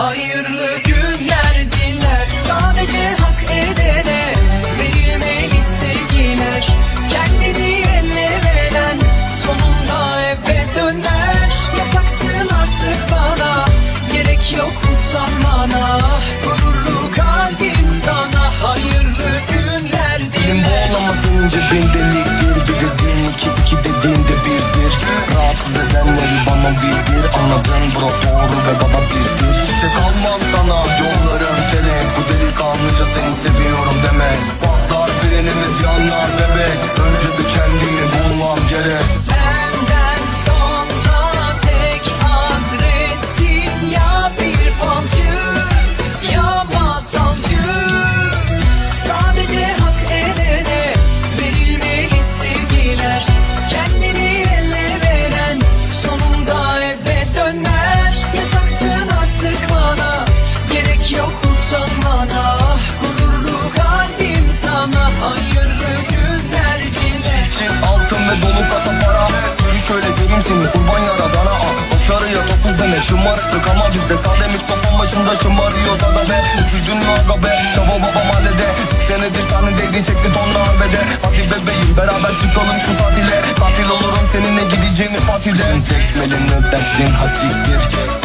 hayırlı frenimiz ve dolu kasa para Yürü şöyle göreyim seni. Kurban yaradana ah. Başarıya dokuz deme şımarıklık ama bizde sade mikrofon başında şımarıyoruz aga be. Üzüldün mü aga be? Çava baba mahallede. Bir senedir senin dediğin çekti tonla harbede Hadi bebeğim beraber çıkalım şu tatile. Tatil olurum seninle gideceğimiz partide Bizim tekmelini dersin hasiktir.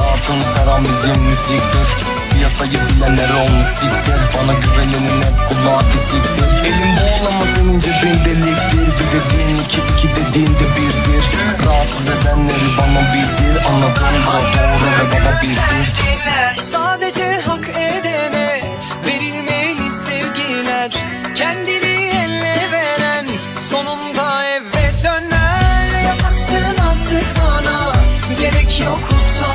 Altın saramizm müziktir. Piyasayı bilenler olmuş siktir. Bana güvenenin hep kulağı kesiktir Elim bağlama Sadece hak edene verilmeli sevgiler. Kendini elle veren sonunda eve döner. Yasaksın artık bana gerek yok utanmana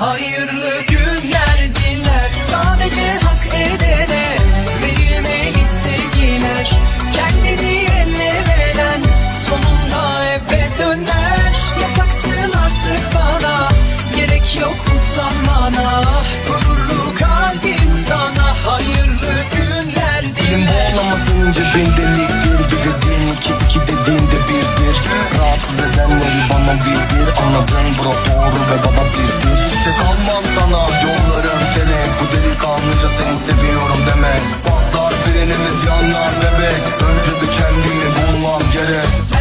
Hayırlı günler diler. Sadece hak edene Verilmeli sevgiler. Kendini elle veren Sonunda eve döner. Yasaksın artık bana Gerek yok utanmana. Gururlu kalbim sana Hayırlı günler diler. Bağlama senin cebin deliktir Bir dediğin iki iki dediğin de birdir. Rahatsız edenleri bana bildir Anladın bro doğru ve bana Almam sana yollarım kelek Bu delikanlıca seni seviyorum deme. Patlar frenimiz yanar bebek Önce bir kendimi bulmam gerek